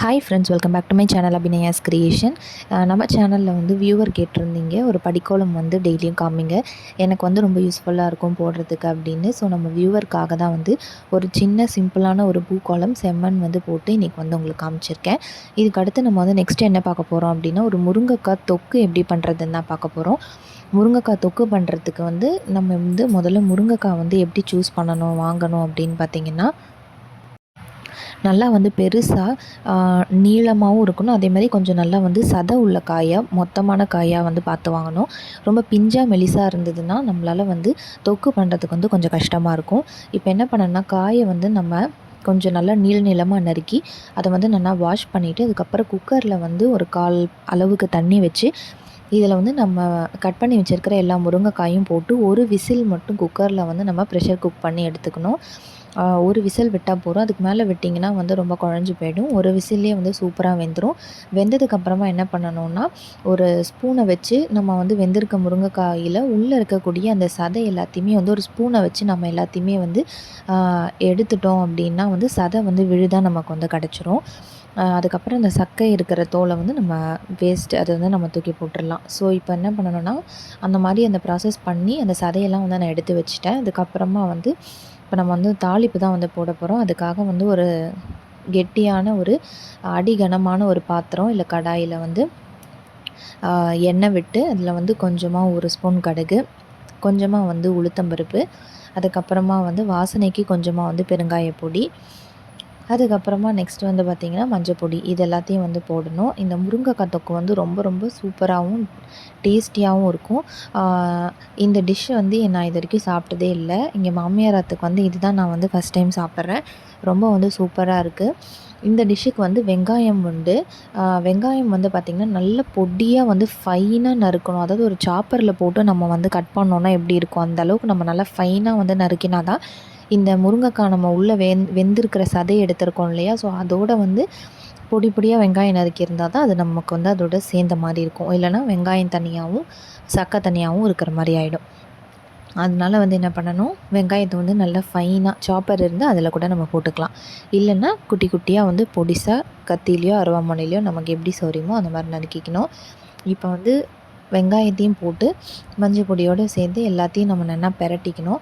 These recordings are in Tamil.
Hi friends welcome back to my channel Abhinaya's creation நம்ம சேனலில் வந்து வியூவர் கேட்டிருந்தீங்க. ஒரு படிக்கோலம் வந்து டெய்லியும் காமிங்க. எனக்கு வந்து ரொம்ப யூஸ்ஃபுல்லாக இருக்கும் போடுறதுக்கு அப்படின்னு. ஸோ நம்ம வியூவருக்காக தான் வந்து ஒரு சின்ன சிம்பிளான ஒரு பூக்கோலம் செம்மண் வந்து போட்டு இன்றைக்கி வந்து உங்களுக்கு காமிச்சிருக்கேன். இதுக்கு அடுத்து நம்ம வந்து நெக்ஸ்ட் என்ன பார்க்க போகிறோம் அப்படின்னா ஒரு முருங்கைக்காய் தொக்கு எப்படி பண்ணுறதுன்னு தான் பார்க்க போகிறோம் முருங்கைக்காய் தொக்கு பண்ணுறதுக்கு வந்து நம்ம வந்து முதல்ல முருங்கைக்காய் வந்து எப்படி சூஸ் பண்ணணும் வாங்கணும் அப்படின்னு பார்த்தீங்கன்னா நல்லா வந்து பெருசாக நீளமாகவும் இருக்கணும். அதே மாதிரி கொஞ்சம் நல்லா வந்து சதை உள்ள காயாக மொத்தமான காயாக வந்து பார்த்து வாங்கணும். ரொம்ப பிஞ்சாக மெலிசாக இருந்ததுன்னா நம்மளால் வந்து தொக்கு பண்ணுறதுக்கு வந்து கொஞ்சம் கஷ்டமாக இருக்கும். இப்போ என்ன பண்ணணும்னா காயை வந்து நம்ம கொஞ்சம் நல்லா நீள நீளமாக நறுக்கி அதை வந்து நல்லா வாஷ் பண்ணிவிட்டு அதுக்கப்புறம் குக்கரில் வந்து ஒரு கால் அளவுக்கு தண்ணி வச்சு இதில் வந்து நம்ம கட் பண்ணி வச்சுருக்கிற எல்லா முருங்கைக்காயும் போட்டு ஒரு விசில் மட்டும் குக்கரில் வந்து நம்ம ப்ரெஷர் குக் பண்ணி எடுத்துக்கணும். ஒரு விசில் விட்டால் போதும். அதுக்கு மேலே விட்டிங்கன்னா வந்து ரொம்ப குழஞ்சி போயிடும். ஒரு விசிலே வந்து சூப்பராக வெந்துடும் வெந்ததுக்கப்புறமா என்ன பண்ணணும்னா ஒரு ஸ்பூனை வச்சு நம்ம வந்து வெந்திருக்க முருங்கைக்காயில் உள்ளே இருக்கக்கூடிய அந்த சதை எல்லாத்தையுமே வந்து ஒரு ஸ்பூனை வச்சு நம்ம எல்லாத்தையுமே வந்து எடுத்துட்டோம் அப்படின்னா வந்து சதை வந்து விழுதாக நமக்கு வந்து கிடச்சிரும். அதுக்கப்புறம் அந்த சக்கை இருக்கிற தோலை வந்து நம்ம வேஸ்ட் அதை வந்து நம்ம தூக்கி போட்டுடலாம் ஸோ இப்போ என்ன பண்ணணும்னா அந்த மாதிரி அந்த ப்ராசஸ் பண்ணி அந்த சதையெல்லாம் வந்து நான் எடுத்து வச்சுட்டேன். அதுக்கப்புறமா வந்து இப்போ நம்ம வந்து தாளிப்பு தான் வந்து போட போகிறோம் அதுக்காக வந்து ஒரு கெட்டியான ஒரு அடிகனமான ஒரு பாத்திரம் இல்லை கடாயில் வந்து எண்ணெய் விட்டு அதில் வந்து கொஞ்சமாக ஒரு ஸ்பூன் கடுகு கொஞ்சமாக வந்து உளுத்தம்பருப்பு அதுக்கப்புறமா வந்து வாசனைக்கு கொஞ்சமாக வந்து பெருங்காய பொடி அதுக்கப்புறமா நெக்ஸ்ட் வந்து பார்த்திங்கன்னா மஞ்சள் பொடி. இது எல்லாத்தையும் வந்து போடணும். இந்த முருங்கைக்காய் தொக்கு வந்து ரொம்ப ரொம்ப சூப்பராகவும் டேஸ்டியாகவும் இருக்கும். இந்த டிஷ் வந்து நான் இது வரைக்கும் சாப்பிட்டதே இல்லை. இங்கே மாமியாரத்துக்கு வந்து இதுதான் நான் வந்து ஃபஸ்ட் டைம் சாப்பிட்றேன். ரொம்ப வந்து சூப்பராக இருக்குது இந்த டிஷ்ஷுக்கு வந்து வெங்காயம் உண்டு. வெங்காயம் வந்து பார்த்திங்கன்னா நல்ல பொடியாக வந்து ஃபைனாக நறுக்கணும். அதாவது ஒரு சாப்பரில் போட்டு நம்ம வந்து கட் பண்ணோன்னா எப்படி இருக்கும்? அந்த அளவுக்கு நம்ம நல்லா ஃபைனாக வந்து நறுக்கினா தான் இந்த முருங்கைக்காய் நம்ம உள்ளே வெந் வெந்திருக்கிற சதையை எடுத்திருக்கோம் இல்லையா? ஸோ அதோடு வந்து பொடி பொடியாக வெங்காயம் நறுக்கி இருந்தால் தான் அது நமக்கு வந்து அதோட சேர்ந்த மாதிரி இருக்கும். இல்லைனா வெங்காயம் தனியாகவும் சக்கை தனியாகவும் இருக்கிற மாதிரி ஆகிடும் அதனால வந்து என்ன பண்ணணும்? வெங்காயத்தை வந்து நல்லா ஃபைனாக சாப்பர் இருந்து அதில் கூட நம்ம போட்டுக்கலாம். இல்லைன்னா குட்டி குட்டியாக வந்து பொடிசாக கத்திலையோ அருவாமனையிலையோ நமக்கு எப்படி சௌரியமோ அந்த மாதிரி நறுக்கிக்கணும். இப்போ வந்து வெங்காயத்தையும் போட்டு மஞ்சள் பொடியோடு சேர்த்து எல்லாத்தையும் நம்ம நல்லா பெரட்டிக்கணும்.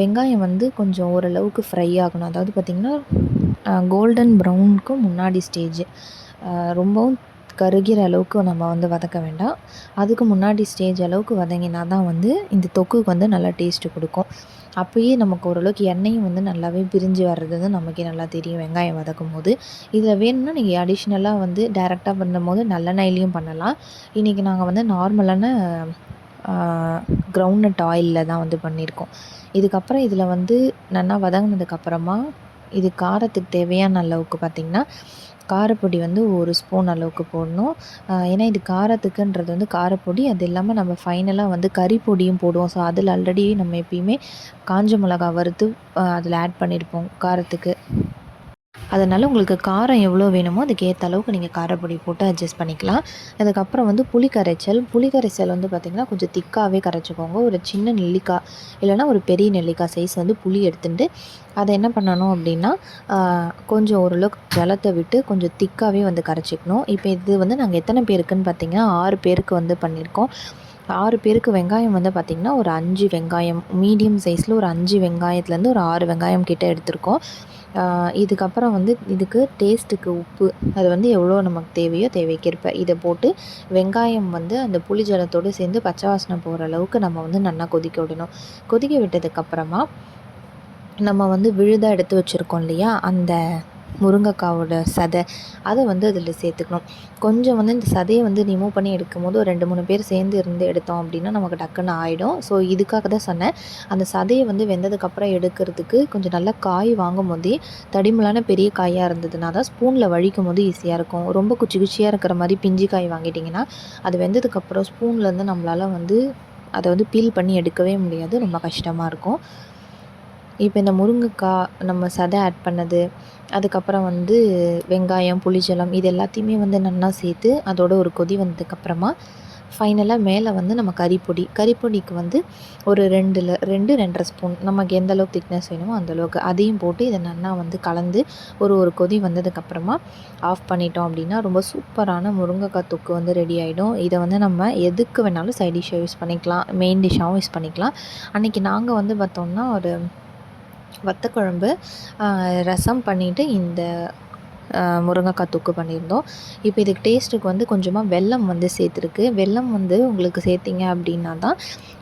வெங்காயம் வந்து கொஞ்சம் ஓரளவுக்கு ஃப்ரை ஆகணும். அதாவது பார்த்திங்கன்னா கோல்டன் ப்ரௌனுக்கு முன்னாடி ஸ்டேஜ் ரொம்பவும் கருகிற அளவுக்கு நம்ம வந்து வதக்க வேண்டாம். அதுக்கு முன்னாடி ஸ்டேஜ் அளவுக்கு வதங்கினா தான் வந்து இந்த தொக்குக்கு வந்து நல்லா டேஸ்ட்டு கொடுக்கும். அப்போயே நமக்கு ஓரளவுக்கு எண்ணெயும் வந்து நல்லாவே பிரிஞ்சு வர்றது வந்து நமக்கே நல்லா தெரியும் வெங்காயம் வதக்கும் போது இதில் வேணும்னா நீங்கள் அடிஷ்னலாக வந்து டேரெக்டாக பண்ணும்போது நல்லெண்ணெயிலையும் பண்ணலாம். இன்றைக்கி நாங்கள் வந்து நார்மலான க்ரௌண்ட்நட் ஆயிலில் தான் வந்து பண்ணியிருக்கோம் இதுக்கப்புறம் இதில் வந்து நல்லா வதங்கினதுக்கப்புறமா இது காரத்துக்கு தேவையான அளவுக்கு பார்த்திங்கன்னா காரப்பொடி வந்து ஒரு ஸ்பூன் அளவுக்கு போடணும். ஏன்னா இது காரத்துக்குன்றது வந்து காரப்பொடி அது இல்லாமல் நம்ம ஃபைனலாக வந்து கறி பொடியும் போடுவோம். ஸோ அதில் ஆல்ரெடி நம்ம எப்பயுமே காஞ்ச மிளகா வறுத்து அதில் ஆட் பண்ணியிருப்போம் காரத்துக்கு. அதனால் உங்களுக்கு காரம் எவ்வளோ வேணுமோ அதுக்கு ஏற்ற அளவுக்கு நீங்கள் காரப்பொடி போட்டு அட்ஜஸ்ட் பண்ணிக்கலாம். அதுக்கப்புறம் வந்து புளி கரைச்சல் புளி கரைச்சல் வந்து பார்த்திங்கன்னா கொஞ்சம் திக்காகவே கரைச்சிக்கோங்க. ஒரு சின்ன நெல்லிக்காய் இல்லைனா ஒரு பெரிய நெல்லிக்காய் சைஸ் வந்து புளி எடுத்துட்டு அதை என்ன பண்ணணும் அப்படின்னா கொஞ்சம் ஓரளவுக்கு ஜலத்தை விட்டு கொஞ்சம் திக்காகவே வந்து கரைச்சிக்கணும். இப்போ இது வந்து நாங்கள் எத்தனை பேருக்குன்னு பார்த்திங்கன்னா ஆறு பேருக்கு வந்து பண்ணியிருக்கோம். ஆறு பேருக்கு வெங்காயம் வந்து பார்த்திங்கன்னா ஒரு அஞ்சு வெங்காயம் மீடியம் சைஸில் ஒரு அஞ்சு வெங்காயத்துலேருந்து ஒரு ஆறு வெங்காயம் கிட்டே எடுத்திருக்கோம். இதுக்கப்புறம் வந்து இதுக்கு டேஸ்ட்டுக்கு உப்பு. அது வந்து எவ்வளோ நமக்கு தேவையோ தேவைக்கேற்ப. இதை போட்டு வெங்காயம் வந்து அந்த புளி ஜலத்தோடு சேர்ந்து பச்சை வாசனை போகிற அளவுக்கு நம்ம வந்து நல்லா கொதிக்க விடணும். கொதிக்க விட்டதுக்கப்புறமா நம்ம வந்து விழுதாக எடுத்து வச்சுருக்கோம் இல்லையா? அந்த முருங்கைக்காவோட சதை அதை வந்து அதில் சேர்த்துக்கணும். கொஞ்சம் வந்து இந்த சதையை வந்து ரிமூவ் பண்ணி எடுக்கும் போது ஒரு ரெண்டு மூணு பேர் சேர்ந்து இருந்து எடுத்தோம் அப்படின்னா நமக்கு டக்குன்னு ஆகிடும் ஸோ இதுக்காக தான் சொன்னேன். அந்த சதையை வந்து வெந்ததுக்கப்புறம் எடுக்கிறதுக்கு கொஞ்சம் நல்லா காய் வாங்கும் போதே தடிமலான பெரிய காயாக இருந்ததுனா தான் ஸ்பூனில் வழிக்கும் போது ஈஸியாக இருக்கும். ரொம்ப குச்சி குச்சியாக இருக்கிற மாதிரி பிஞ்சு காய் வாங்கிட்டிங்கன்னா அது வெந்ததுக்கப்புறம் ஸ்பூன்லேருந்து நம்மளால் வந்து அதை வந்து பீல் பண்ணி எடுக்கவே முடியாது. ரொம்ப கஷ்டமாக இருக்கும். இப்போ இந்த முருங்கைக்காய் நம்ம சதை ஆட் பண்ணது அதுக்கப்புறம் வந்து வெங்காயம் புளிஜலம் இது எல்லாத்தையுமே வந்து நல்லா சேர்த்து அதோட ஒரு கொதி வந்ததுக்கப்புறமா ஃபைனலாக மேலே வந்து நம்ம கறிப்பொடி. கறிப்பொடிக்கு வந்து ஒரு ரெண்டில் ரெண்டு ரெண்டரை ஸ்பூன். நமக்கு எந்த அளவுக்கு திக்னஸ் வேணுமோ அந்தளவுக்கு அதையும் போட்டு இதை நல்லா வந்து கலந்து ஒரு ஒரு கொதி வந்ததுக்கப்புறமா ஆஃப் பண்ணிட்டோம் அப்படின்னா ரொம்ப சூப்பரான முருங்கைக்காய் தொக்கு வந்து ரெடி ஆகிடும் இதை வந்து நம்ம எதுக்கு வேணாலும் சைட் டிஷ்ஷாக யூஸ் பண்ணிக்கலாம். மெயின் டிஷ்ஷாகவும் யூஸ் பண்ணிக்கலாம். அன்றைக்கி நாங்கள் வந்து பார்த்தோம்னா ஒரு வத்தக்குழம்பு ரசம் பண்ணிவிட்டு இந்த முருங்கைக்காய் தொக்கு பண்ணியிருந்தோம். இப்போ இதுக்கு டேஸ்ட்டுக்கு வந்து கொஞ்சமாக வெல்லம் வந்து சேர்த்துருக்கு. வெல்லம் வந்து உங்களுக்கு சேர்த்திங்க அப்படின்னா தான்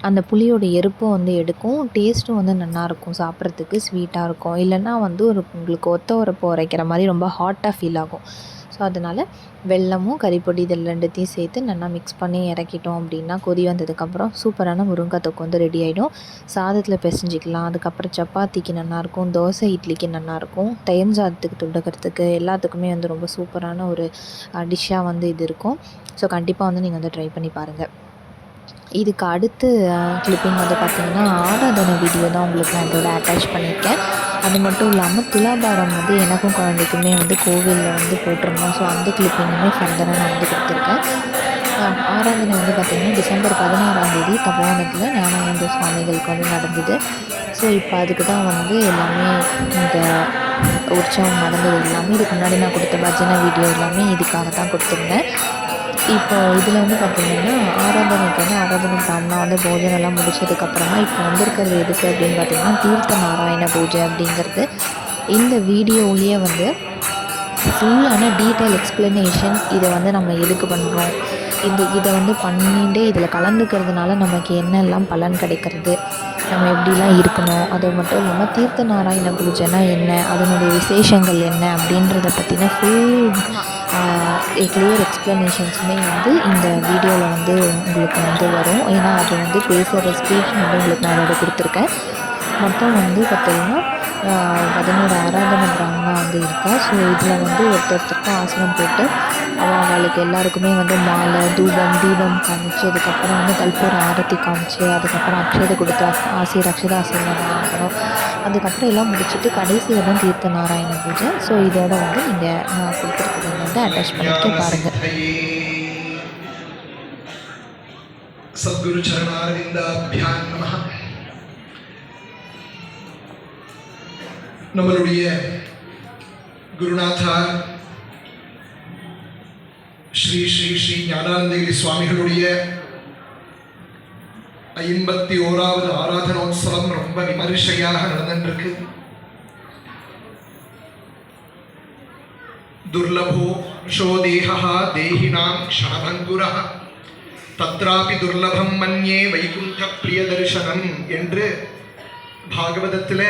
அந்த புளியோட எருப்பும் வந்து எடுக்கும். டேஸ்ட்டும் வந்து நல்லாயிருக்கும் சாப்பிட்றதுக்கு ஸ்வீட்டாக இருக்கும். இல்லைன்னா வந்து ஒரு உங்களுக்கு ஒத்த உரப்பு உரைக்கிற மாதிரி ரொம்ப ஹாட்டாக ஃபீல் ஆகும். ஸோ அதனால் வெல்லமும் கறிப்பொடி இதில் ரெண்டுத்தையும் சேர்த்து நல்லா மிக்ஸ் பண்ணி இறக்கிட்டோம் அப்படின்னா கொதி வந்ததுக்கப்புறம் சூப்பரான முருங்கை தொக்கு வந்து ரெடி ஆகிடும் சாதத்தில் பிசைஞ்சிக்கலாம். அதுக்கப்புறம் சப்பாத்திக்கு நல்லாயிருக்கும் தோசை இட்லிக்கு நல்லாயிருக்கும் தயிர் சாதத்துக்கு தொட்டுக்கிறதுக்கு எல்லாத்துக்குமே வந்து ரொம்ப சூப்பரான ஒரு டிஷ்ஷாக வந்து இது இருக்கும். ஸோ கண்டிப்பாக வந்து நீங்கள் வந்து ட்ரை பண்ணி பாருங்கள் இதுக்கு அடுத்து கிளிப்பிங் வந்து பார்த்திங்கன்னா ஆராதனை வீடியோ தான் உங்களுக்கு நான் இதோட அட்டாச் பண்ணியிருக்கேன். அது மட்டும் இல்லாமல் துலாபாரம் வந்து எனக்கும் குழந்தைக்குமே வந்து கோவிலில் வந்து போட்டிருந்தோம். ஸோ அந்த கிளிப்பிங்குமே ஃபர்தராக நான் வந்து கொடுத்துருக்கேன். ஆராதனை வந்து பார்த்திங்கன்னா டிசம்பர் பதினாறாம் தேதி தபோனத்தில் ஞானானந்த சுவாமிகளுக்கு வந்து நடந்தது. ஸோ இப்போ அதுக்கு தான் வந்து எல்லாமே இந்த உற்சவம் நடந்தது எல்லாமே. இதுக்கு முன்னாடி நான் கொடுத்த பஜனை வீடியோ எல்லாமே இதுக்காக தான் கொடுத்துருந்தேன். இப்போ இதில் வந்து பார்த்திங்கன்னா ஆராதனைக்கு வந்து ஆராதனை பண்ணால் வந்து போஜனம்லாம் முடிச்சதுக்கப்புறமா இப்போ வந்திருக்கிறது எதுக்கு அப்படின்னு பார்த்திங்கன்னா தீர்த்த நாராயண பூஜை அப்படிங்கிறது. இந்த வீடியோவிலேயே வந்து ஃபுல்லான டீட்டெயில் எக்ஸ்ப்ளனேஷன் இதை வந்து நம்ம எதுக்கு பண்ணுறோம் இந்த இதை வந்து பண்ணிட்டு இதில் கலந்துக்கிறதுனால நமக்கு என்னெல்லாம் பலன் கிடைக்கிறது? நம்ம எப்படிலாம் இருக்கணும்? அது மட்டும் இல்லாமல் தீர்த்த நாராயண பூஜைனா என்ன? அதனுடைய விசேஷங்கள் என்ன? அப்படின்றத பற்றின ஃபுல் கிளியர் எக்ஸ்ப்ளனேஷன்ஸுமே வந்து இந்த வீடியோவில் வந்து உங்களுக்கு வந்து வரும். ஏன்னா அது வந்து பேசுகிற ஸ்பீச் வந்து உங்களுக்கு நான் அதோட கொடுத்துருக்கேன். மொத்தம் வந்து பார்த்திங்கன்னா பதினோரு ஆராதனை பிராமணா வந்து இருக்கா. ஸோ இதில் வந்து ஒருத்தருக்கும் ஆசனம் போட்டு அவன் அவளுக்கு எல்லாருக்குமே வந்து மாலை தூபம் தீபம் காமிச்சு அதுக்கப்புறம் வந்து கல்பூர் ஆரத்தி காமிச்சு அதுக்கப்புறம் அக்ஷதை கொடுத்து ஆசீர் அக்ஷத ஆசீர்வாதம் வாங்கணும் அதுக்கப்புறம் எல்லாம் முடிச்சுட்டு கடைசியில் தான் தீர்த்த நாராயண பூஜை. ஸோ இதோட வந்து நீங்கள் நான் கொடுத்துருக்கிறது வந்து அட்டாச் பண்ணிட்டு பாருங்கள் சத்குரு சரணாரவிந்தாபியான் நம நம்மளுடைய குருநாதா ஸ்ரீ ஸ்ரீ ஸ்ரீ ஞானானந்தகிரி சுவாமிகளுடைய ஐம்பத்தி ஓராவது ஆராதனோத்சவம் ரொம்ப விமரிசையாக நடந்துருக்கு துர்லபோ ஷோதேகா தேகினாம் க்ஷணபங்குரா தத்ராபி துர்லபம் மன்யே வைகுண்ட பிரிய தரிசனம் என்று பாகவதத்தில்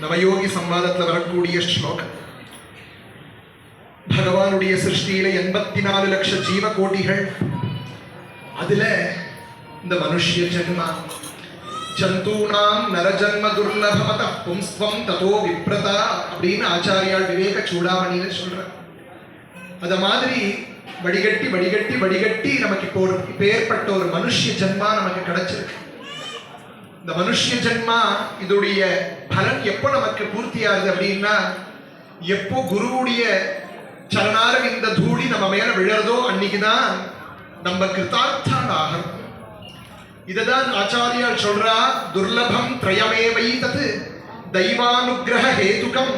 நவயோகி சம்வாதத்தில் வரக்கூடிய ஸ்லோகம். பகவானுடைய சிருஷ்டியில எண்பத்தி நாலு லட்ச ஜீவ கோட்டிகள் அதுல இந்த மனுஷ்ய ஜென்மா. ஜந்தூனாம் நரஜன்ம துர்லபமத பும்ஸ்வம் ததோ விப்ரதா அப்படின்னு ஆச்சாரியால் விவேக சூடாமணின்னு சொல்ற அத மாதிரி வடிகட்டி வடிகட்டி வடிகட்டி நமக்கு இப்போ ஒரு பேர்பட்ட ஒரு மனுஷ்ய ஜென்மா நமக்கு கிடைச்சிருக்கு. இந்த மனுஷ்ய ஜென்மா இதோடைய பலன் எப்போ நமக்கு பூர்த்தியாகுது அப்படின்னா எப்போ குருவுடைய சரணாரம் இந்த தூளி நம்ம மேல விழறதோ அன்னைக்குதான் நம்ம கிருத்தார்த்தான் ஆகணும் இததான் ஆச்சாரியால் சொல்றா துர்லபம் திரயமேவை தத்து தெய்வானுகிரக ஹேதுகம்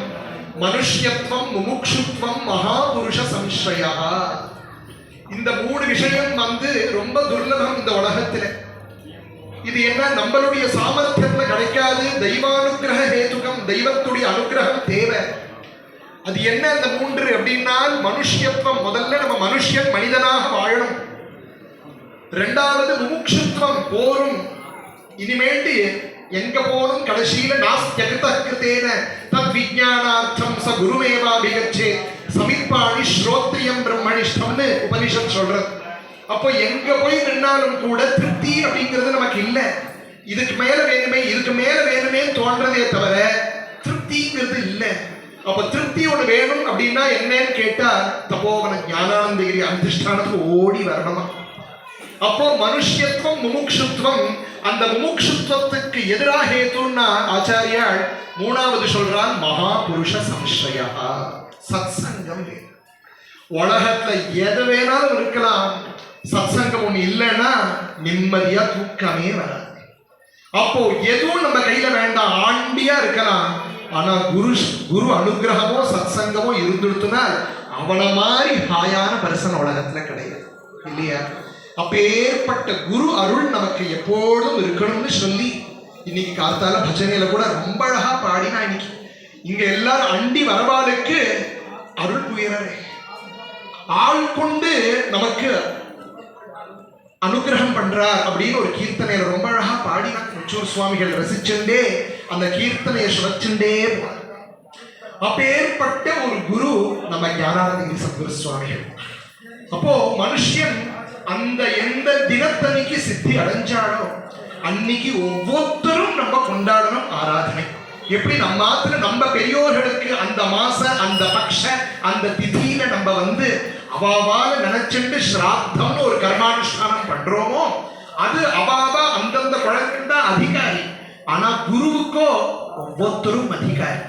மனுஷ்யத்துவம் முமுக்ஷுத்வம் மகாபுருஷ சம்ஸ்ரயா. இந்த மூணு விஷயம் வந்து ரொம்ப துர்லபம் இந்த உலகத்துல. இது என்ன நம்மளுடைய சாமர்த்தியத்துல கிடைக்காது தெய்வானுகிரக ஹேதுகம் தெய்வத்துடைய அனுகிரகம் தேவை. அது என்ன அந்த மூன்று அப்படின்னா மனுஷ்யத்வம் முதல்ல நம்ம மனுஷன் மனிதனாக வாழணும். ரெண்டாவது முமுட்சுத்துவம் போரும். இனிமேட்டு எங்க போனும் கடைசியில நாஸ்தியகிருத்தேன தத் விஜயானார்த்தம் ச குருமேவாபிகச்சே. சமிப்பாணி ஸ்ரோத்ரியம் பிரம்மணிஷ்டம்னு உபனிஷத் சொல்றது. அப்போ எங்க போய் நின்னாலும் கூட திருப்தி அப்படிங்கிறது நமக்கு இல்லை. இதுக்கு மேல வேணுமே இதுக்கு மேல வேணுமே தோன்றதே தவிர திருப்திங்கிறது இல்லை. அப்ப திருப்தி ஒண்ணு வேணும் அப்படின்னா என்னன்னு கேட்டா தபோவன ஞானானந்தகிரி அதிஷ்டானத்துக்கு ஓடி வரணுமா? அப்போ மனுஷ்யத்துவம் முமுக்ஷுத்வம் அந்த முமுக்ஷுத்வத்துக்கு எதிராக ஏதுன்னா ஆச்சாரியால் மூணாவது சொல்றான் மகா புருஷ சம்ஸ்ரயா சத்சங்கம் வேணும். உலகத்துல எது வேணாலும் இருக்கலாம். சத்சங்கம் ஒண்ணு இல்லைன்னா நிம்மதியா தூக்கமே வராது. அப்போ எதுவும் நம்ம கையில வேண்டாம் ஆண்டியா இருக்கலாம். ஆனா குரு குரு அனுகிரகமோ சத்சங்கமோ இருந்துடுத்துனா அவளை மாதிரி ஹாயான பரிசன் உலகத்துல கிடையாது. இல்லையா? அப்பேற்பட்ட குரு அருள் நமக்கு எப்பொழுதும் இருக்கணும்னு சொல்லி இன்னைக்கு காத்தால பஜனையில கூட ரொம்ப அழகா பாடினா இன்னைக்கு. இங்க எல்லாரும் அண்டி வரவாளுக்கு அருள் புயரே ஆள் கொண்டு நமக்கு அனுகிரகம் பண்றார் அப்படின்னு ஒரு கீர்த்தனையில ரொம்ப அழகா பாடினா முச்சூர் சுவாமிகள் ரசிச்சுண்டே அந்த கீர்த்தனையை சுழச்சுண்டே அப்பேற்பட்ட ஒரு குரு நம்ம யாராவது சத்குரு சுவாமிகள். அப்போ மனுஷன் அந்த எந்த தினத்தன்னைக்கு சித்தி அடைஞ்சாலோ அன்னைக்கு ஒவ்வொருத்தரும் நம்ம கொண்டாடணும் ஆராதனை. எப்படி நம்ம ஆத்துல நம்ம பெரியோர்களுக்கு அந்த மாச அந்த பக்ஷ அந்த திதியில நம்ம வந்து அவாவால நினைச்சுட்டு ஸ்ராத்தம்னு ஒரு கர்மானுஷ்டானம் பண்றோமோ அது அவாவா அந்தந்த குழந்தைகள் தான் அதிகாரி. ஆனா குருவுக்கோ ஒவ்வொருத்தரும் அதிகாரி.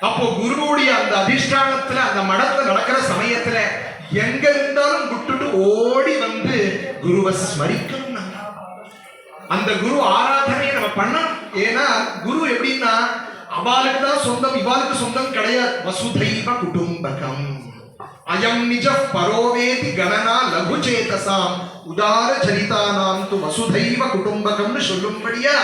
அப்போ குருவுடைய அந்த அதிஷ்டானத்துல அந்த மடத்துல நடக்கிற சமயத்துல எங்க இருந்தாலும் விட்டுட்டு ஓடி வந்து குருவை ஸ்மரிக்கணும் அந்த குரு ஆராதனையை நம்ம பண்ணணும். ஏன்னா குரு எப்படின்னா அவளுக்கு தான் சொந்தம் இவாளுக்கு சொந்தம் கிடையாது. வசுதைவ குடும்பகம். அயம் நிஜ பரோவேதி கணனா லகு சேதசாம். உதார சரிதானாம் து வசுதைவ குடும்பகம்னு சொல்லும்படியா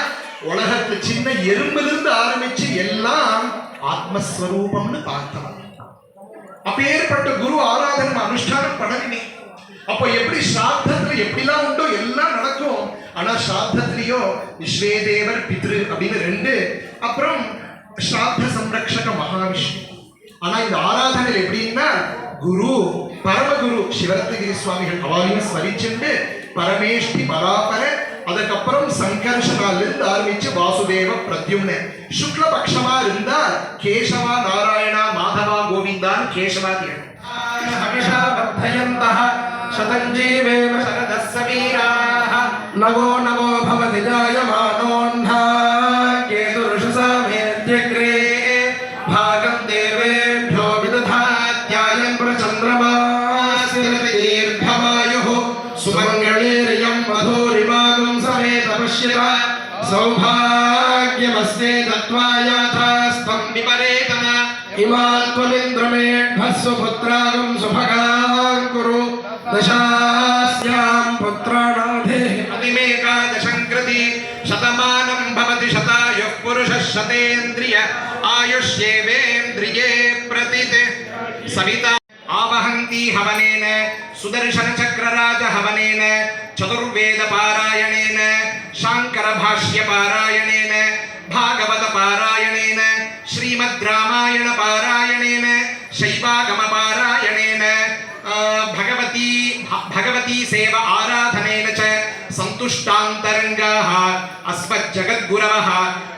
உலகத்து சின்ன எறும்பிலிருந்து ஆரம்பிச்சு எல்லாம் ஆத்மஸ்வரூபம்னு பார்த்தவன். அப்பேற்பட்ட குரு ஆராதனை அனுஷ்டானம் பண்ணணுமே. அப்போ எப்படி சாத்தத்துல எப்படிலாம் உண்டோ எல்லாம் நடக்கும். ஆனா ஸ்ராத்தத்திலேயோ விஸ்வேதேவர் பித்ரு அப்படின்னு ரெண்டு. அப்புறம் ஸ்ராத்த சம்ரக்ஷக மகாவிஷ்ணு. ஆனா இந்த ஆராதனை எப்படின்னா ಗುರು பரமகுரு சிவரத்தகிரி சுவாமிகள் அவளையும் ஸ்மரிச்சுண்டு பரமேஷ்டி பராபர அதுக்கப்புறம் சங்கர்ஷ நாள்லேருந்து ஆரம்பிச்சு வாசுதேவ பிரத்யும்னு. சுக்ல பட்சமா இருந்தா கேசவா நாராயணா மாதவா கோவிந்தான் கேசவா தியன் சதஞ்சீவேவ சரதஸ்ஸ நவோ நவோ பவதி ஜாயமா स्वपुत्रागं सुभगान् कुरु दशास्यां पुत्राणाधे। अतिमेकादशं कृति शतमानं भवति शतायुः पुरुषः शतेन्द्रिय आयुष्येवेन्द्रिये प्रतित्। सविता आवहन्ति हवनेन सुदर्शनचक्रराज चतुर्वेदपारायणेन, शाङ्करभाष्यपारायणेन, भागवतपारायणेन, श्रीमद् శైవాగమపారాయణేన భగవతీ భగవతీ సేవ ఆరాధనేన చ సంతుష్టాంతరంగాః అస్మజ్జగద్గురవః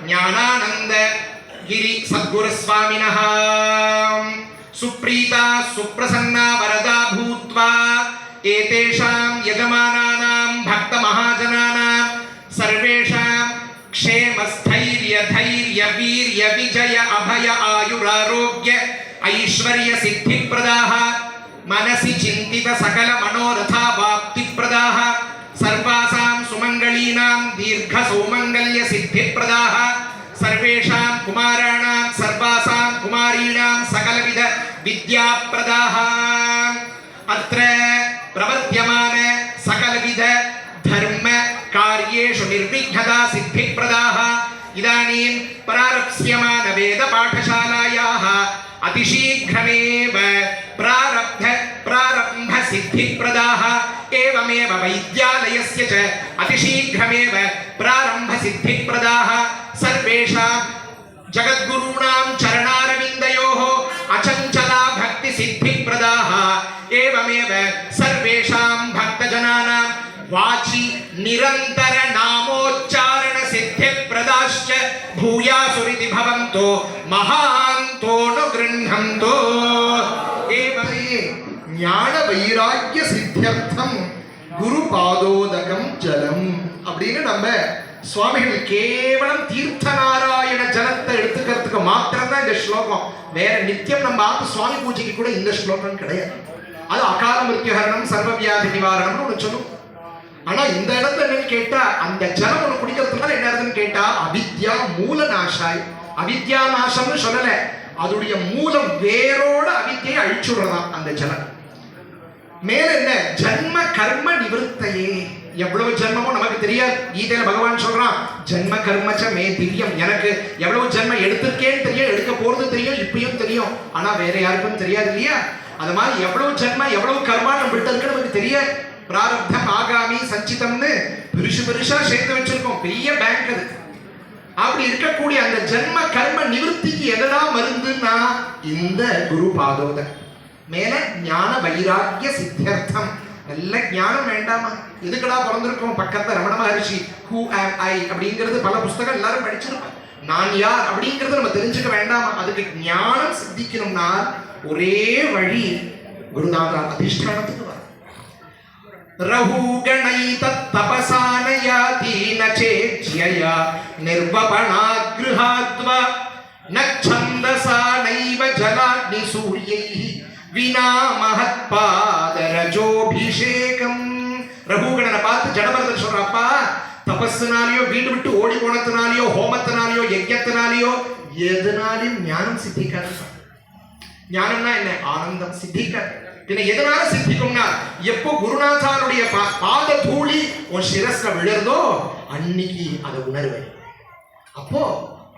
జ్ఞానానంద గిరి సద్గురుస్వామినః సుప్రీతా సుప్రసన్నా వరదా భూత్వా ఏతేషాం యజమానానాం భక్త మహాజనానాం సర్వేషాం క్షేమ స్థైర్య ధైర్య వీర్య విజయ అభయ ఆయురారోగ్య ఐశ్వర్య సిద్ధిప్రదా మనసి చింతిత సకల మనోరథ వాప్తిప్రదా సర్వాసాం సుమంగళీనాం దీర్ఘ సౌమంగళ్య సిద్ధిప్రదా సర్వేషాం కుమారాణాం సర్వాసాం కుమారీణాం సకలవిధ విద్యాప్రదా అత్ర ప్రవర్త్యమాన సకలవిధ ధర్మ కార్యేషు నిర్విఘ్నత సిద్ధిప్రదా ఇదానీం ప్రారప్స్యమాన వేద పాఠశాలాయాః अतिशीघ्रमेव प्रारब्ध प्रारम्भ सिद्धिप्रदाः एवमेव वैद्यालयस्य च अतिशीघ्रमेव प्रारम्भ सिद्धिप्रदाः सर्वेषां जगद्गुरूणां चरणारविन्दयोः अचञ्चला भक्तिसिद्धिप्रदाः एवमेव सर्वेषां भक्तजनानां वाचि निरन्तरनामोच्चारणसिद्धिप्रदाश्च भूयासुरिति भवन्तो சித்தந்தோ ஏவமே ஞான வைராக்கிய சித்தியர்த்தம் குரு பாதோதகம் ஜலம் அப்படின்னு நம்ம சுவாமிகள் கேவலம் தீர்த்த நாராயண ஜலத்தை எடுத்துக்கிறதுக்கு மாத்திரம் தான் இந்த ஸ்லோகம். வேற நித்தியம் நம்ம ஆத்து சுவாமி பூஜைக்கு கூட இந்த ஸ்லோகம் கிடையாது. அது அகால மிருத்யுகரணம் சர்வ வியாதி நிவாரணம்னு ஒன்று சொல்லும். ஆனா இந்த இடத்துல என்னன்னு கேட்டா அந்த ஜலம் ஒன்று குடிக்கிறதுனால என்ன இருக்குன்னு கேட்டா அவித்யா மூல நாஷாய் அவித்யா நாசம்னு சொல்லலை. அதோடைய மூலம் வேரோட அவித்தையை அழிச்சுடுறதாம் அந்த ஜலம் மேல என்ன? ஜன்ம கர்ம நிவர்த்தையே. எவ்வளவு ஜென்மமோ நமக்கு தெரியாது. கீதையில பகவான் சொல்றான் ஜென்ம கர்மச்ச மே திவ்யம் எனக்கு எவ்வளவு ஜென்ம எடுத்திருக்கேன்னு தெரியும் எடுக்க போறது தெரியும் இப்பயும் தெரியும். ஆனா வேற யாருக்கும் தெரியாது இல்லையா? அது மாதிரி எவ்வளவு ஜென்ம எவ்வளவு கர்மா நம்ம விட்டதுக்கு நமக்கு தெரியாது. பிராரப்தம் ஆகாமி சஞ்சிதம்னு பெருசு பெருசா சேர்த்து வச்சிருக்கோம். பெரிய பேங்க் அது. அப்படி இருக்கக்கூடிய அந்த ஜென்ம கர்ம நிவர்த்திக்கு எதனா மருந்துன்னா இந்த குரு பாதோத மேல ஞான வைராக்கிய சித்தியர்த்தம். நல்ல ஞானம் வேண்டாமா? எதுக்கடா பிறந்திருக்கோம் பக்கத்துல ரமண மகர்ஷி? ஹூ ஆம் ஐ அப்படிங்கிறது பல புஸ்தகம் எல்லாரும் படிச்சிருப்போம் நான் யார்? அப்படிங்கிறத நம்ம தெரிஞ்சுக்க வேண்டாமா? அதுக்கு ஞானம் சித்திக்கணும்னா ஒரே வழி குருநாதர் அதிஷ்டானத்துக்கு வரும் रहुगणैतत्तपसानयातीन चेज्यया निर्वपणागृहात्वा न छन्दसा नैव जलाग्निसूर्यैः विना महत्पादरजोभिषेकम् ரகுகணனை பார்த்து ஜடபரதன் சொல்றப்பா தபஸ்னாலேயோ வீடு விட்டு ஓடி போனதுனாலயோ ஹோமத்தினாலேயோ யஜ்யத்தினாலேயோ எதனாலையும் ஞானம் சித்திக்காது ஞானம்னா என்ன ஆனந்தம் சித்திக்க என்னை எதனால சித்திக்கும்னா எப்போ குருநாதாருடைய பா- பாத தூளி உன் சிரஸ்ல விழுந்தோ அன்னைக்கு அதை உணர்வேன். அப்போ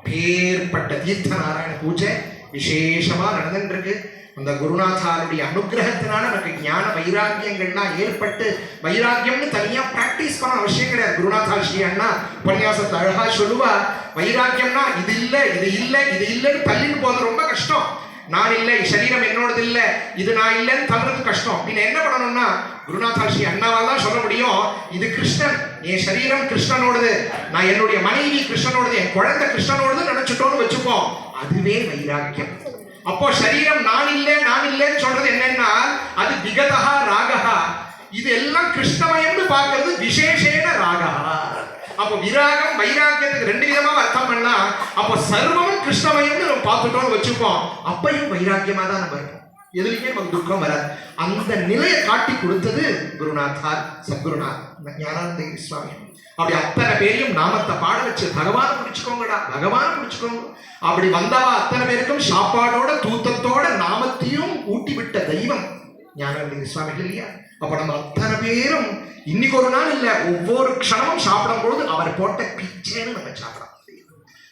பேர்பட்ட தீர்த்த நாராயண பூஜை விசேஷமா நடந்துட்டு இருக்கு அந்த குருநாதாருடைய அனுகிரகத்தினால நமக்கு ஞான வைராக்கியங்கள்லாம் ஏற்பட்டு வைராக்கியம்னு தனியா பிராக்டிஸ் பண்ண அவசியம் கிடையாது. குருநாதா ஸ்ரீ அண்ணா உபன்யாசத்தை அழகா சொல்லுவா வைராக்கியம்னா இது இல்லை இது இல்லை இது இல்லைன்னு தள்ளிட்டு போறது ரொம்ப கஷ்டம். நான் இல்லை சரீரம் என்னோடது இல்லை இது நான் இல்லைன்னு தள்ளுறது கஷ்டம். அப்படின்னு என்ன பண்ணணும்னா குருநாதா ஸ்ரீ அண்ணாவால் தான் சொல்ல முடியும் இது கிருஷ்ணன் என் சரீரம் கிருஷ்ணனோடது நான் என்னுடைய மனைவி கிருஷ்ணனோடது என் குழந்தை கிருஷ்ணனோடது நினைச்சிட்டோன்னு வச்சுப்போம் அதுவே வைராக்கியம். அப்போ சரீரம் நான் இல்லை நான் இல்லைன்னு சொல்றது என்னன்னா அது விகதா ராகஹா. இது எல்லாம் கிருஷ்ணமயம்னு பார்க்கறது விசேஷேன ராகா அப்போ விராகம் வைராக்கியத்துக்கு ரெண்டு விதமாக அர்த்தம் பண்ணா அப்போ சர்வமும் கிருஷ்ணமயம்னு நம்ம பார்த்துட்டோம்னு வச்சுப்போம். அப்பையும் வைராக்கியமாக தான் நம்ம இருப்போம். எதுலையுமே நமக்கு துக்கம் வராது. அந்த நிலையை காட்டி கொடுத்தது குருநாதார் சத்குருநாத் ஞானானந்த சுவாமி அப்படி அத்தனை பேரையும் நாமத்தை பாட வச்சு பகவானை பிடிச்சுக்கோங்கடா பகவானை பிடிச்சுக்கோங்க அப்படி வந்தவா அத்தனை பேருக்கும் சாப்பாடோட தூத்தத்தோட நாமத்தையும் ஊட்டி விட்ட தெய்வம் ஞானானந்த சுவாமிகள் இல்லையா? அப்ப நம்ம அத்தனை பேரும் இன்னைக்கு ஒரு நாள் இல்லை ஒவ்வொரு க்ஷணமும் சாப்பிடும் பொழுது அவர் போட்ட பிச்சைன்னு நம்ம சாப்பிடலாம்.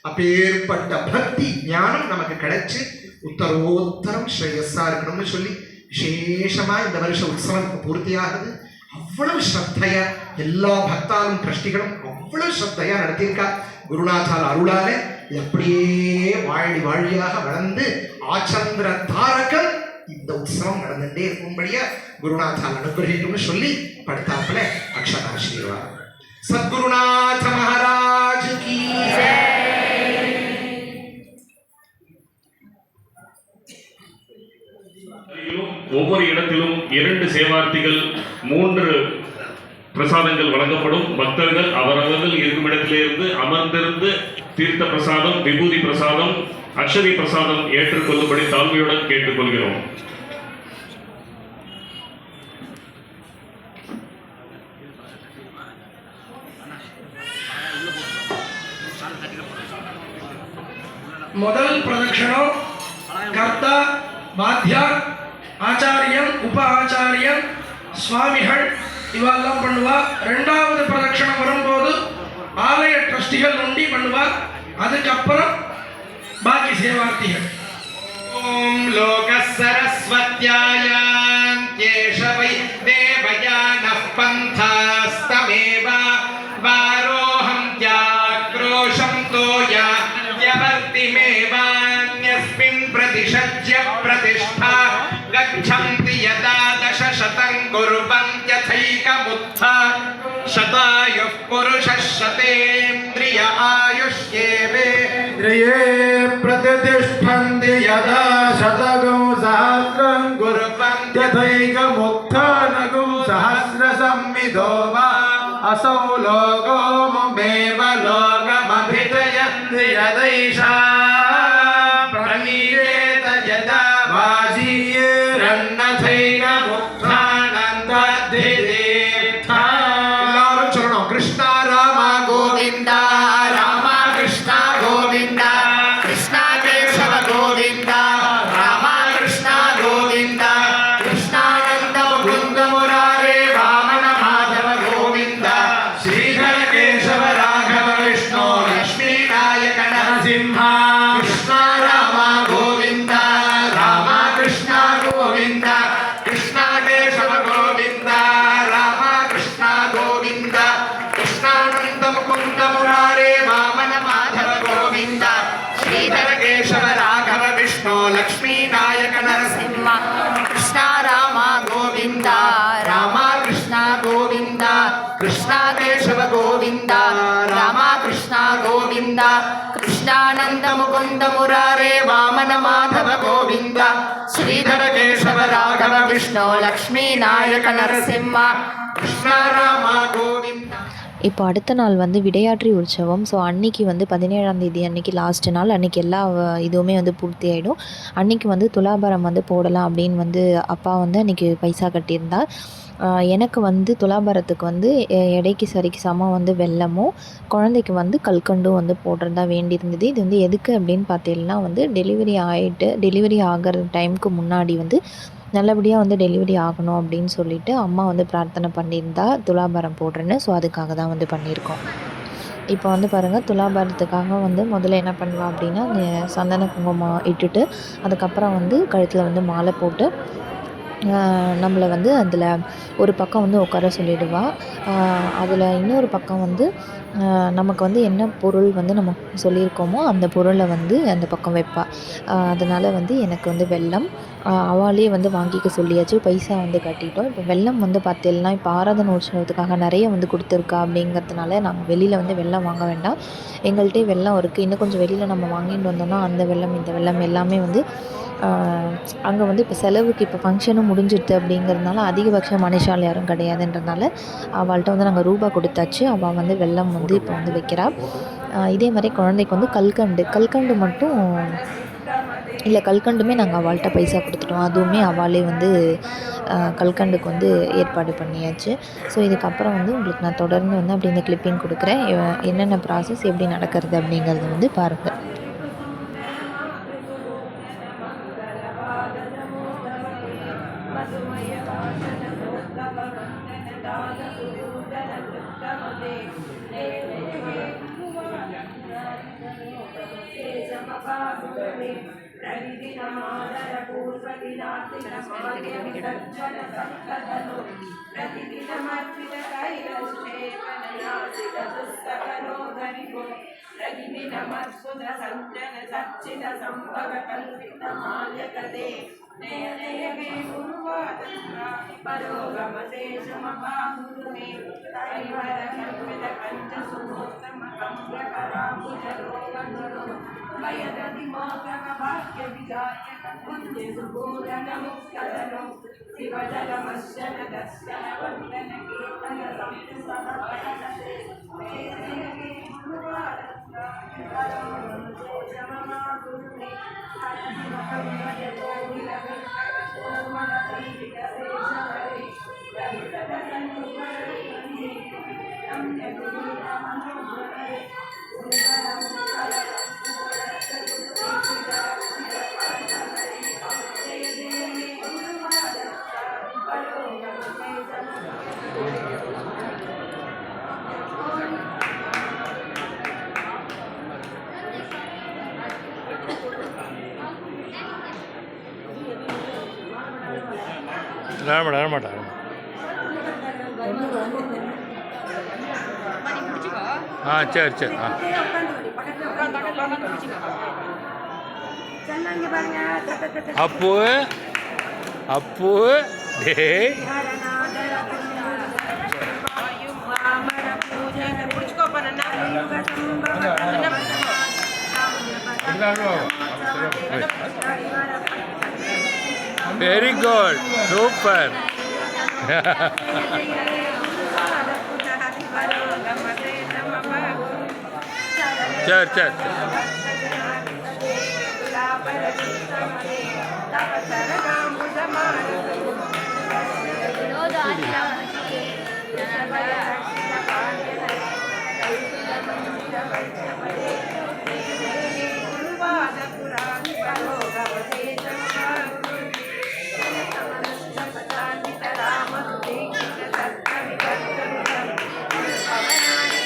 அப்பேற்பட்ட பக்தி ஞானம் நமக்கு கிடைச்சு உத்தரோத்தரம் ஸ்ரேயஸா இருக்கணும்னு சொல்லி விசேஷமா இந்த வருஷ உற்சவம் பூர்த்தியாகுது. அவ்வளவு ஸ்ரத்தைய எல்லா பக்தாலும் டிரஸ்டிகளும் அவ்வளவு ஸ்ரத்தையா நடத்தியிருக்கா. குருநாதால் அருளால எப்படியே அப்படியே வாழி வாழியாக வளர்ந்து ஆச்சந்திர தாரகம் இந்த உற்சவம் நடந்துட்டே இருக்கும்படியா குருநாதால் அனுகிரகிக்கும்னு சொல்லி படுத்தாப்புல அக்ஷராசீர்வாதம் சத்குருநாத மகாராஜ் கீ ஒவ்வொரு இடத்திலும் இரண்டு சேவார்த்திகள் மூன்று பிரசாதங்கள் வழங்கப்படும். பக்தர்கள் அவரவர்கள் இருக்கும் இடத்திலிருந்து அமர்ந்திருந்து தீர்த்த பிரசாதம் விபூதி பிரசாதம் அக்ஷரி பிரசாதம் ஏற்றுக்கொள்ளும்படி தாழ்மையுடன் கேட்டுக்கொள்கிறோம் ಮೊದಲ ಪ್ರದಕ್ಷಿಣ ಕರ್ತ ಬಾಧ್ಯ ஆச்சாரியன் உப ஆச்சாரியன் சுவாமிகள் இவெல்லாம் பண்ணுவா ரெண்டாவது பிரதட்சணம் வரும்போது ஆலய ட்ரஸ்டிகள் உண்டி பண்ணுவா அதுக்கப்புறம் बाकी सेवा आती है। ओम लोक सरस्वत्यायांत्येष वै देवयानः वारोहं त्याक्रोशं तोया प्रतिष्ठा। गच्छन्ति यदा दशशतं कुर्वन्त्यथैकमुत्थ शतायुः पुरुषः असौ लोको ममेव लोकमभिजयन्ति यदैषा ముకుంద మురారే వామన మాధవ గోవింద శ్రీధర కేశవ రాఘవ విష్ణు లక్ష్మీ నాయక నరసింహ కృష్ణ రామ గోవింద இப்போ அடுத்த நாள் வந்து விடையாற்றி உற்சவம் ஸோ அன்னைக்கு வந்து பதினேழாம் தேதி அன்னைக்கு லாஸ்ட் நாள் அன்னைக்கு எல்லா வ- இதுவுமே வந்து பூர்த்தி ஆகிடும் அன்னைக்கு வந்து துலாபாரம் வந்து போடலாம் அப்படின்னு வந்து அப்பா வந்து அன்னைக்கு பைசா கட்டியிருந்தா ஆஹ் எனக்கு வந்து துலாபாரத்துக்கு வந்து எடைக்கு சரிக்கு சமம் வந்து வெள்ளமும் குழந்தைக்கு வந்து கல்கண்டும் வந்து போடுறதா வேண்டியிருந்தது. இது வந்து எதுக்கு அப்படின்னு பார்த்தீங்கன்னா வந்து டெலிவரி ஆகிட்டு டெலிவரி ஆகிற டைமுக்கு முன்னாடி வந்து நல்லபடியாக வந்து டெலிவரி ஆகணும் அப்படின்னு சொல்லிட்டு அம்மா வந்து பிரார்த்தனை பண்ணியிருந்தா துலாபாரம் போடுறேன்னு. ஸோ அதுக்காக தான் வந்து பண்ணியிருக்கோம். இப்போ வந்து பாருங்கள் துலாபாரத்துக்காக வந்து முதல்ல என்ன பண்ணுவா அப்படின்னா அந்த சந்தன குங்குமம் இட்டுட்டு அதுக்கப்புறம் வந்து கழுத்தில் வந்து மாலை போட்டு நம்மளை வந்து அதில் ஒரு பக்கம் வந்து உட்கார சொல்லிடுவா. அதில் இன்னொரு பக்கம் வந்து நமக்கு வந்து என்ன பொருள் வந்து நம்ம சொல்லியிருக்கோமோ அந்த பொருளை வந்து அந்த பக்கம் வைப்பா. அதனால் வந்து எனக்கு வந்து வெள்ளம் அவளே அவாளே வந்து வாங்கிக்க சொல்லியாச்சு பைசா வந்து கட்டிட்டோம். இப்போ வெல்லம் வந்து பார்த்தீங்கன்னா இப்போ ஆராதனை உற்சவத்துக்காக நிறைய வந்து கொடுத்துருக்கா அப்படிங்கிறதுனால நம்ம வெளியில் வந்து வெள்ளம் வாங்க வேண்டாம். எங்கள்கிட்டே வெள்ளம் இருக்குது இன்னும் கொஞ்சம் வெளியில் நம்ம வாங்கிட்டு வந்தோம்னா அந்த வெள்ளம் இந்த வெள்ளம் எல்லாமே வந்து அங்கே வந்து இப்போ செலவுக்கு இப்போ ஃபங்க்ஷனும் முடிஞ்சிடுது அப்படிங்கிறதுனால அதிகபட்ச மனுஷால் யாரும் கிடையாதுன்றனால அவள்கிட்ட வந்து நாங்கள் ரூபா கொடுத்தாச்சு. அவள் வந்து வெள்ளம் வந்து இப்போ வந்து வைக்கிறா. இதே மாதிரி குழந்தைக்கு வந்து கல்கண்டு. கல்கண்டு மட்டும் இல்லை கல்கண்டுமே நாங்கள் அவள்கிட்ட பைசா கொடுத்துட்டோம். அதுவுமே அவளே வந்து கல்கண்டுக்கு வந்து ஏற்பாடு பண்ணியாச்சு. ஸோ இதுக்கப்புறம் வந்து உங்களுக்கு நான் தொடர்ந்து வந்து அப்படி இந்த கிளிப்பிங் கொடுக்குறேன். என்னென்ன ப்ராசஸ் எப்படி நடக்கிறது அப்படிங்கிறது வந்து பாருங்கள் विसर्जनसत्कलो प्रतिदिनमर्पितकैलश्चेतनयासितपुस्तकलो हरिभो प्रतिदिनमत्सुधसञ्जनसच्चिदसम्भवकल्पितमाल्यकदे नय भाई आज़ादी माता का बाप के विचार उनके सुबोध नमुक्त नमो शिवजल मश्यल दर्शन वंदन कीर्तन समित समर्पण मेरे के गुरुवार परम भोजन मातुर्मे हरि भगवद गोविंद कोमल दैविक देश हरि रवितद संकुपर हरि रम्य गुरु नमः हरि வரமாட்டா வரமாட்டா ஆ சரி சரி ஆ. அப்பு அப்பு டேய் வெரி குட் சூப்பர் சரி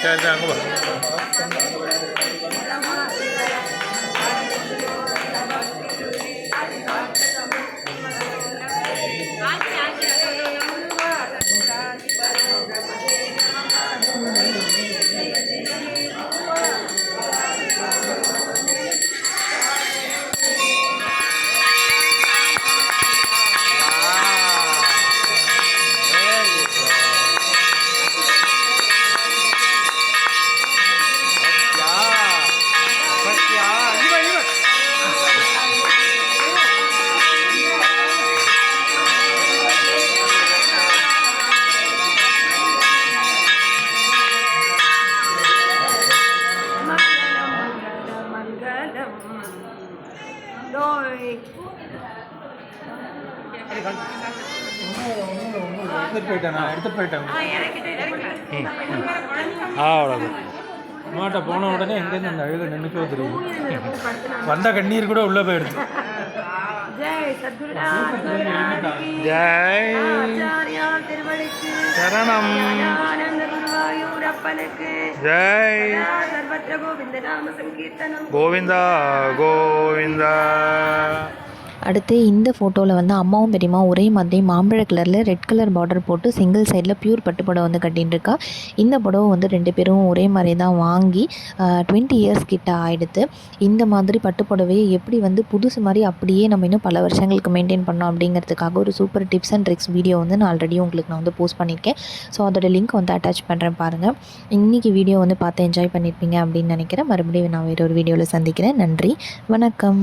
சரி சரி அங்கே போ அம்மாட்ட போன உடனே எங்கேருந்து அந்த அழுக நின்றுக்கோ தெரியும்? வந்த கண்ணீர் கூட உள்ளே போயிடுது ஜெய் சரணம். ஜெய். கோவிந்தா கோவிந்தா. அடுத்து இந்த ஃபோட்டோவில் வந்து அம்மாவும் பெரியம்மா ஒரே மாதிரி மாம்பழ கலரில் ரெட் கலர் பார்டர் போட்டு சிங்கிள் சைடில் பியூர் பட்டு புடவை வந்து கட்டின்னு இருக்கா இந்த புடவை வந்து ரெண்டு பேரும் ஒரே மாதிரி தான் வாங்கி டுவெண்ட்டி இயர்ஸ் கிட்ட ஆகிடுத்து இந்த மாதிரி பட்டு புடவையை எப்படி வந்து புதுசு மாதிரி அப்படியே நம்ம இன்னும் பல வருஷங்களுக்கு மெயின்டைன் பண்ணோம் அப்படிங்கிறதுக்காக ஒரு super tips and tricks video வந்து நான் ஆல்ரெடி உங்களுக்கு நான் வந்து போஸ்ட் பண்ணியிருக்கேன். ஸோ அதோட லிங்க் வந்து அட்டாச் பண்ணுறேன் பாருங்கள் இன்றைக்கி வீடியோ வந்து பார்த்து என்ஜாய் பண்ணியிருப்பீங்க அப்படின்னு நினைக்கிறேன். மறுபடியும் நான் வேறு ஒரு வீடியோவில் சந்திக்கிறேன். நன்றி. வணக்கம்.